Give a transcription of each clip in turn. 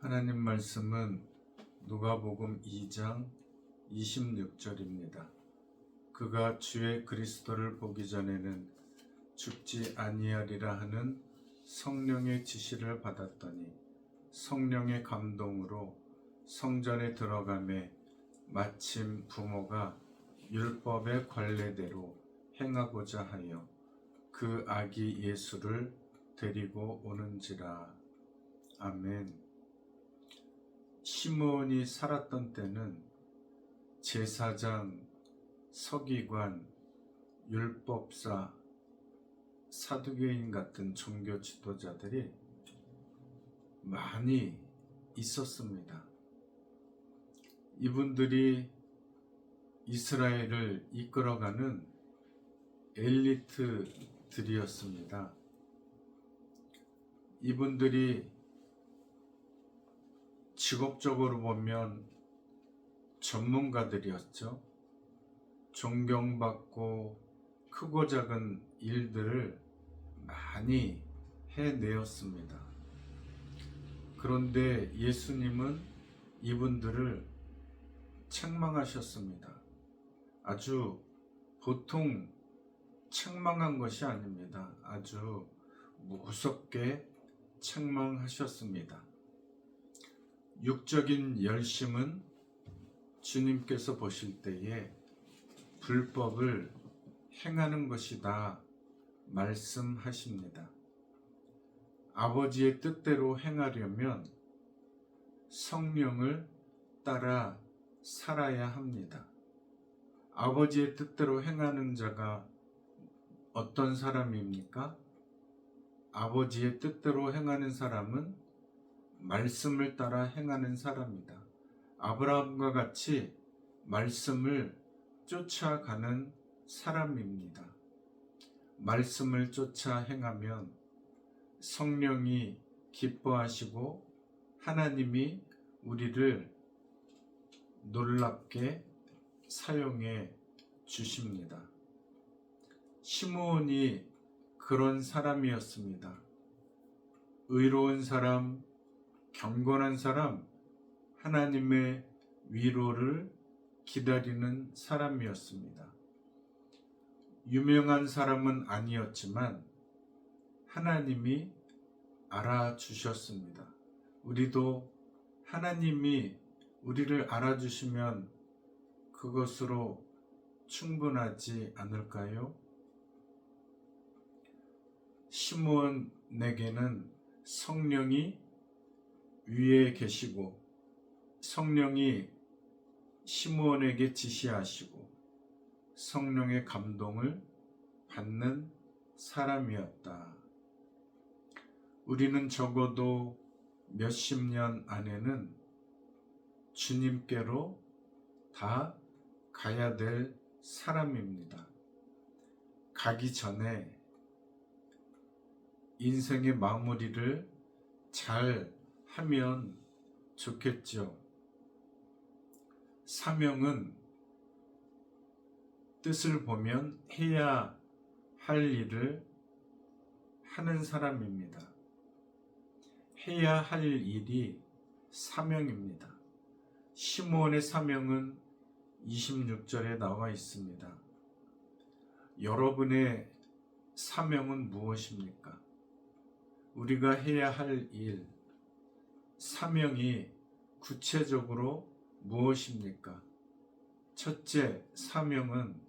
하나님 말씀은 누가복음 2장 26절입니다. 그가 주의 그리스도를 보기 전에는 죽지 아니하리라 하는 성령의 지시를 받았더니 성령의 감동으로 성전에 들어가매 마침 부모가 율법의 관례대로 행하고자 하여 그 아기 예수를 데리고 오는지라. 아멘. 시므온이 살았던 때는 제사장, 서기관, 율법사, 사두개인 같은 종교 지도자들이 많이 있었습니다. 이분들이 이스라엘을 이끌어가는 엘리트들이었습니다. 이분들이 직업적으로 보면 전문가들이었죠. 존경받고 크고 작은 일들을 많이 해내었습니다. 그런데 예수님은 이분들을 책망하셨습니다. 아주 보통 책망한 것이 아닙니다. 아주 무섭게 책망하셨습니다. 육적인 열심은 주님께서 보실 때에 불법을 행하는 것이다 말씀하십니다. 아버지의 뜻대로 행하려면 성령을 따라 살아야 합니다. 아버지의 뜻대로 행하는 자가 어떤 사람입니까? 아버지의 뜻대로 행하는 사람은 말씀을 따라 행하는 사람이다. 아브라함과 같이 말씀을 쫓아가는 사람입니다. 말씀을 쫓아 행하면 성령이 기뻐하시고 하나님이 우리를 놀랍게 사용해 주십니다. 시므온이 그런 사람이었습니다. 의로운 사람, 경건한 사람, 하나님의 위로를 기다리는 사람이었습니다. 유명한 사람은 아니었지만 하나님이 알아주셨습니다. 우리도 하나님이 우리를 알아주시면 그것으로 충분하지 않을까요? 시므온에게는 성령이 위에 계시고 성령이 시므온에게 지시하시고 성령의 감동을 받는 사람이었다. 우리는 적어도 몇십 년 안에는 주님께로 다 가야 될 사람입니다. 가기 전에 인생의 마무리를 잘 하면 좋겠죠. 사명은 뜻을 보면 해야 할 일을 하는 사람입니다. 해야 할 일이 사명입니다. 시므온의 사명은 26절에 나와 있습니다. 여러분의 사명은 무엇입니까? 우리가 해야 할 일, 사명이 구체적으로 무엇입니까? 첫째, 사명은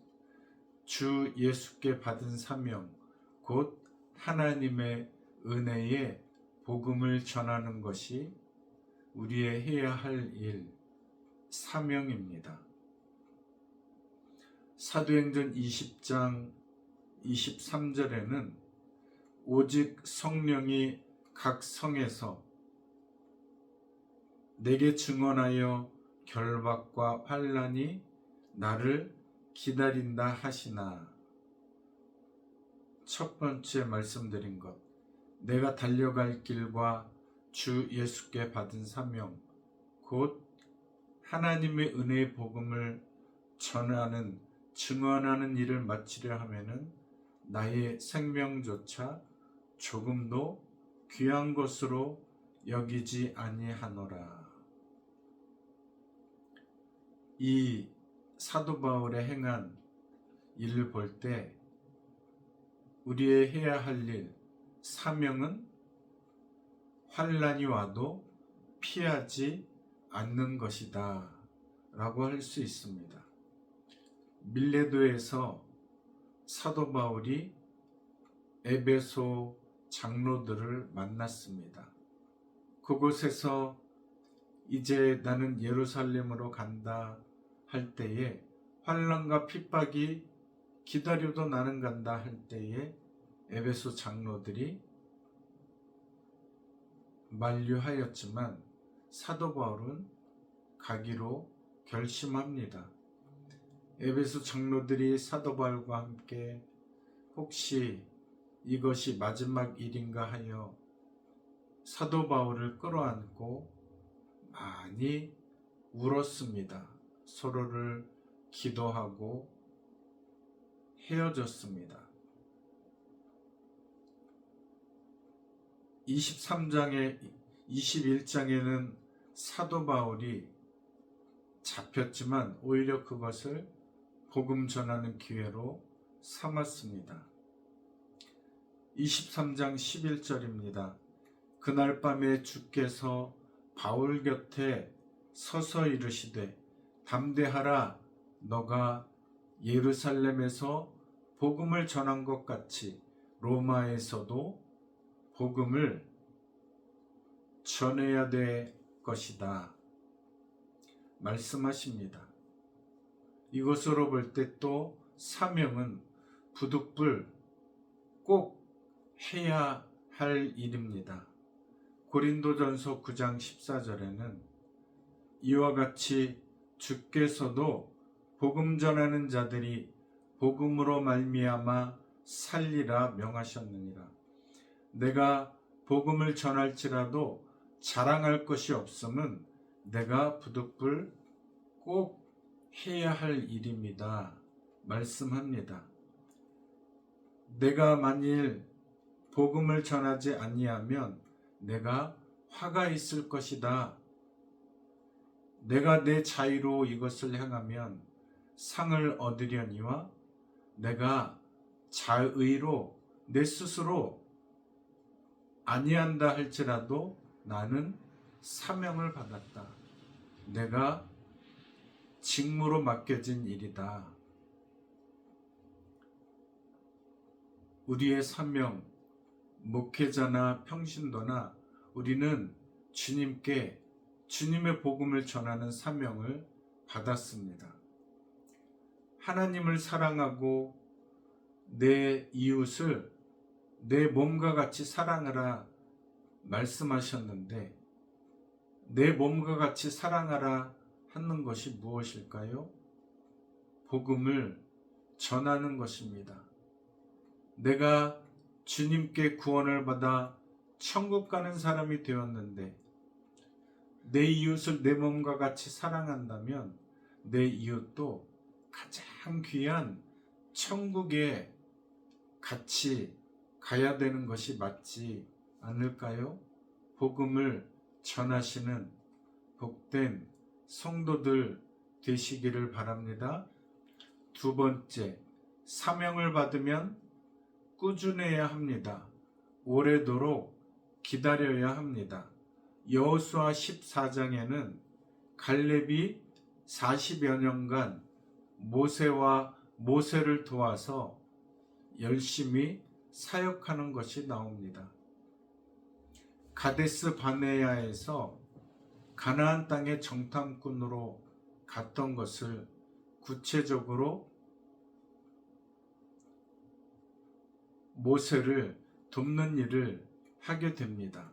주 예수께 받은 사명, 곧 하나님의 은혜의 복음을 전하는 것이 우리의 해야 할 일, 사명입니다. 사도행전 20장 23절에는 오직 성령이 각 성에서 내게 증언하여 결박과 환란이 나를 기다린다 하시나 첫 번째 말씀드린 것 내가 달려갈 길과 주 예수께 받은 사명 곧 하나님의 은혜의 복음을 전하는 증언하는 일을 마치려 하면은 나의 생명조차 조금도 귀한 것으로 여기지 아니하노라. 이 사도 바울의 행한 일을 볼 때 우리의 해야 할 일, 사명은 환란이 와도 피하지 않는 것이다. 라고 할 수 있습니다. 밀레도에서 사도 바울이 에베소 장로들을 만났습니다. 그곳에서 이제 나는 예루살렘으로 간다 할 때에 환란과 핍박이 기다려도 나는 간다 할 때에 에베소 장로들이 만류하였지만 사도 바울은 가기로 결심합니다. 에베소 장로들이 사도 바울과 함께 혹시 이것이 마지막 일인가 하여 사도 바울을 끌어안고 많이 울었습니다. 서로를 기도하고 헤어졌습니다. 23장에 21장에는 사도 바울이 잡혔지만 오히려 그것을 복음 전하는 기회로 삼았습니다. 23장 11절입니다. 그날 밤에 주께서 바울 곁에 서서 이르시되 담대하라 너가 예루살렘에서 복음을 전한 것 같이 로마에서도 복음을 전해야 될 것이다. 말씀하십니다. 이것으로 볼 때 또 사명은 부득불 꼭 해야 할 일입니다. 고린도전서 9장 14절에는 이와 같이 주께서도 복음 전하는 자들이 복음으로 말미암아 살리라 명하셨느니라. 내가 복음을 전할지라도 자랑할 것이 없음은 내가 부득불 꼭 해야 할 일입니다. 말씀합니다. 내가 만일 복음을 전하지 아니하면 내가 화가 있을 것이다. 내가 내 자유로 이것을 행하면 상을 얻으려니와 내가 자의로 내 스스로 아니한다 할지라도 나는 사명을 받았다. 내가 직무로 맡겨진 일이다. 우리의 사명, 목회자나 평신도나 우리는 주님께 주님의 복음을 전하는 사명을 받았습니다. 하나님을 사랑하고 내 이웃을 내 몸과 같이 사랑하라 말씀하셨는데 내 몸과 같이 사랑하라 하는 것이 무엇일까요? 복음을 전하는 것입니다. 내가 주님께 구원을 받아 천국 가는 사람이 되었는데 내 이웃을 내 몸과 같이 사랑한다면 내 이웃도 가장 귀한 천국에 같이 가야 되는 것이 맞지 않을까요? 복음을 전하시는 복된 성도들 되시기를 바랍니다. 두 번째, 사명을 받으면 꾸준해야 합니다. 오래도록 기다려야 합니다. 여호수아 14장에는 갈렙이 40여 년간 모세와 모세를 도와서 열심히 사역하는 것이 나옵니다. 가데스 바네야에서 가나안 땅의 정탐꾼으로 갔던 것을 구체적으로 모세를 돕는 일을 하게 됩니다.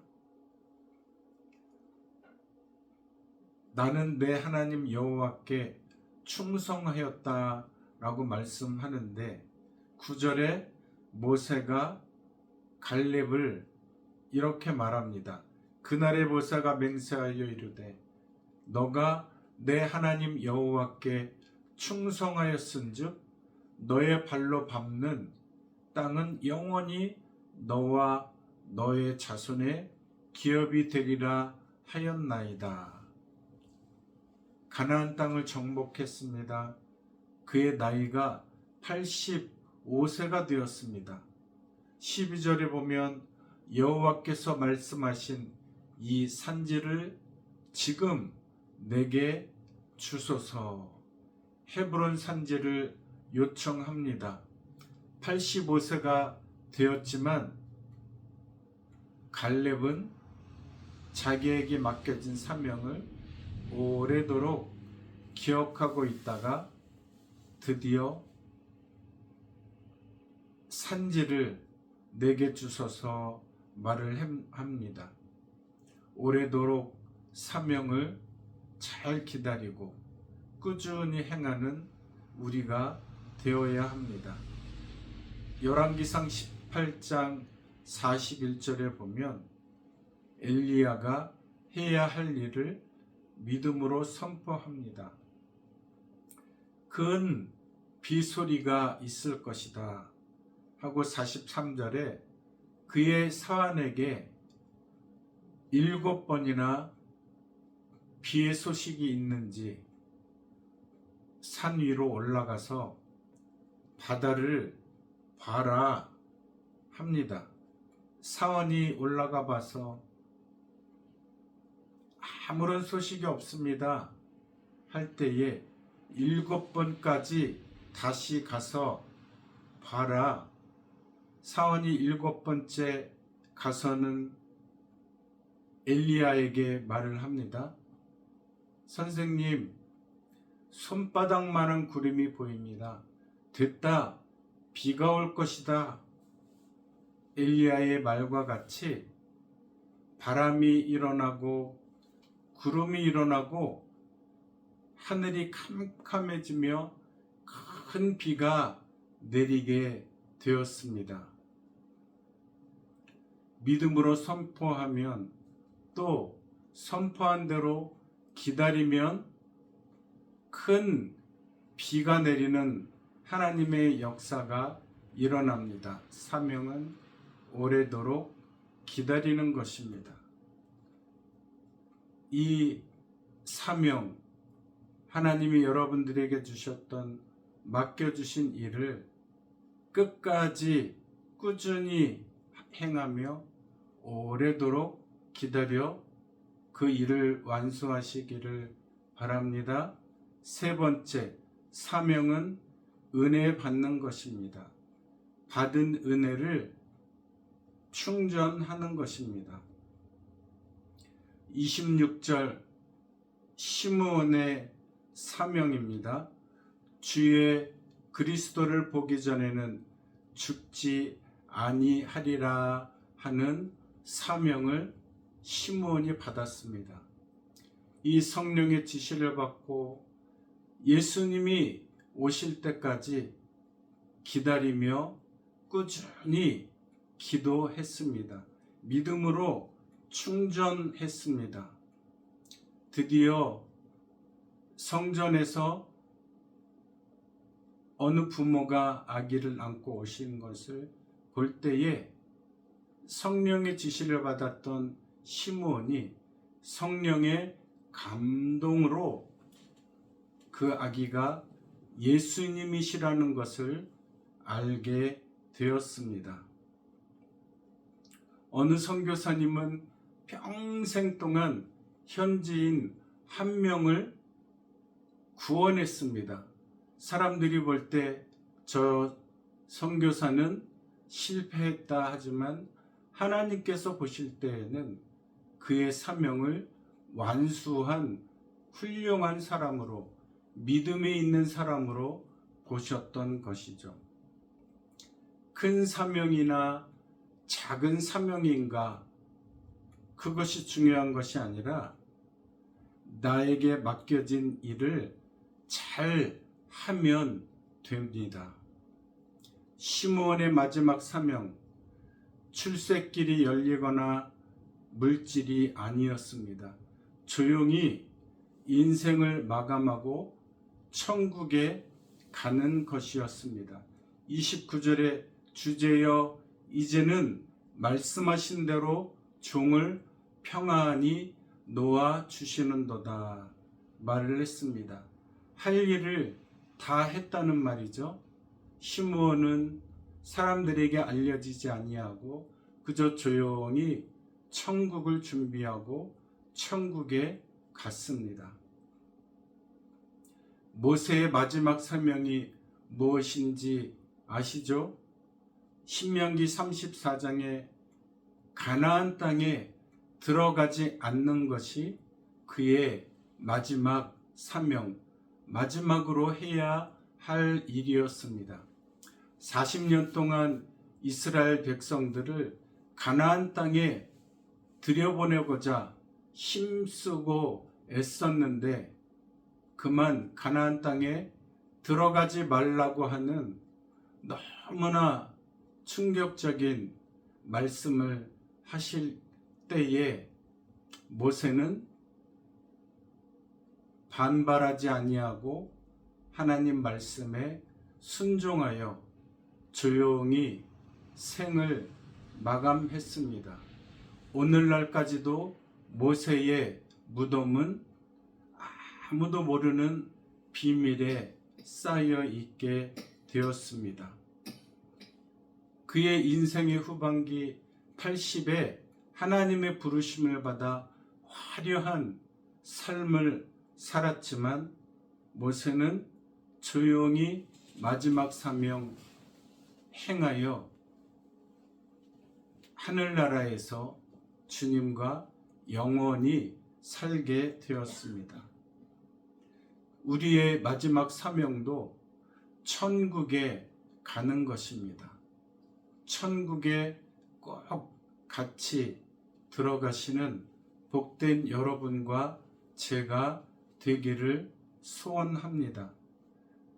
나는 내 하나님 여호와께 충성하였다라고 말씀하는데 9절에 모세가 갈렙을 이렇게 말합니다. 그날의 보사가 맹세하여 이르되 너가 내 하나님 여호와께 충성하였은즉 너의 발로 밟는 땅은 영원히 너와 너의 자손의 기업이 되리라 하였나이다. 가나안 땅을 정복했습니다. 그의 나이가 85세가 되었습니다. 12절에 보면 여호와께서 말씀하신 이 산지를 지금 내게 주소서 헤브론 산지를 요청합니다. 85세가 되었지만 갈렙은 자기에게 맡겨진 사명을 오래도록 기억하고 있다가 드디어 산지를 내게 주소서 말을 햄- 합니다. 오래도록 사명을 잘 기다리고 꾸준히 행하는 우리가 되어야 합니다. 열왕기상 18장 41절에 보면 엘리야가 해야 할 일을 믿음으로 선포합니다. 큰 비소리가 있을 것이다 하고 43절에 그의 사환에게 일곱 번이나 비의 소식이 있는지 산 위로 올라가서 바다를 봐라 합니다. 사원이 올라가 봐서 아무런 소식이 없습니다. 할 때에 일곱 번까지 다시 가서 봐라. 사원이 일곱 번째 가서는 엘리야에게 말을 합니다. 선생님, 손바닥만한 구름이 보입니다. 됐다. 비가 올 것이다. 엘리야의 말과 같이 바람이 일어나고 구름이 일어나고 하늘이 캄캄해지며 큰 비가 내리게 되었습니다. 믿음으로 선포하면 또 선포한 대로 기다리면 큰 비가 내리는 하나님의 역사가 일어납니다. 사명은 오래도록 기다리는 것입니다. 이 사명, 하나님이 여러분들에게 주셨던 맡겨주신 일을 끝까지 꾸준히 행하며 오래도록 기다려 그 일을 완수하시기를 바랍니다. 세 번째, 사명은 은혜 받는 것입니다. 받은 은혜를 충전하는 것입니다. 26절 시므온의 사명입니다. 주의 그리스도를 보기 전에는 죽지 아니하리라 하는 사명을 시므온이 받았습니다. 이 성령의 지시를 받고 예수님이 오실 때까지 기다리며 꾸준히 기도했습니다. 믿음으로 충전했습니다. 드디어 성전에서 어느 부모가 아기를 안고 오신 것을 볼 때에 성령의 지시를 받았던 시므온이 성령의 감동으로 그 아기가 예수님이시라는 것을 알게 되었습니다. 어느 선교사님은 평생 동안 현지인 한 명을 구원했습니다. 사람들이 볼 때 저 선교사는 실패했다 하지만 하나님께서 보실 때에는 그의 사명을 완수한 훌륭한 사람으로 믿음에 있는 사람으로 보셨던 것이죠. 큰 사명이나 작은 사명인가 그것이 중요한 것이 아니라 나에게 맡겨진 일을 잘 하면 됩니다. 시므온의 마지막 사명 출세길이 열리거나 물질이 아니었습니다. 조용히 인생을 마감하고 천국에 가는 것이었습니다. 29절에 주제여 이제는 말씀하신 대로 종을 평안히 놓아 주시는도다 말을 했습니다. 할 일을 다 했다는 말이죠. 시므온은 사람들에게 알려지지 아니하고 그저 조용히 천국을 준비하고 천국에 갔습니다. 모세의 마지막 사명이 무엇인지 아시죠? 신명기 34장에 가나안 땅에 들어가지 않는 것이 그의 마지막 사명, 마지막으로 해야 할 일이었습니다. 40년 동안 이스라엘 백성들을 가나안 땅에 들여보내고자 힘쓰고 애썼는데 그만 가나안 땅에 들어가지 말라고 하는 너무나 충격적인 말씀을 하실 때에 모세는 반발하지 아니하고 하나님 말씀에 순종하여 조용히 생을 마감했습니다. 오늘날까지도 모세의 무덤은 아무도 모르는 비밀에 쌓여 있게 되었습니다. 그의 인생의 후반기 80에 하나님의 부르심을 받아 화려한 삶을 살았지만 모세는 조용히 마지막 사명 행하여 하늘나라에서 주님과 영원히 살게 되었습니다. 우리의 마지막 사명도 천국에 가는 것입니다. 천국에 꼭 같이 들어가시는 복된 여러분과 제가 되기를 소원합니다.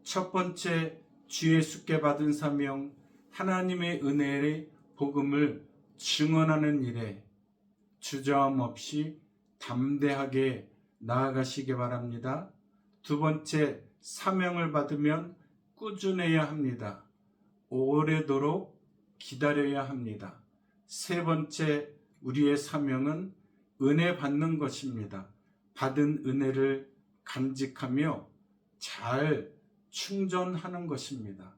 첫 번째 주의 수께 받은 사명 하나님의 은혜의 복음을 증언하는 일에 주저함 없이 담대하게 나아가시기 바랍니다. 두 번째 사명을 받으면 꾸준해야 합니다. 오래도록 기다려야 합니다. 세 번째 우리의 사명은 은혜 받는 것입니다. 받은 은혜를 간직하며 잘 충전하는 것입니다.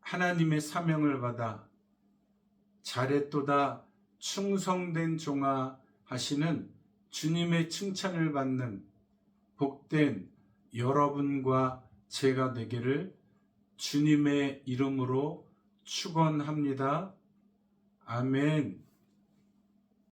하나님의 사명을 받아 잘했도다 충성된 종아 하시는 주님의 칭찬을 받는 복된 여러분과 제가 되기를 주님의 이름으로 축원합니다. 아멘.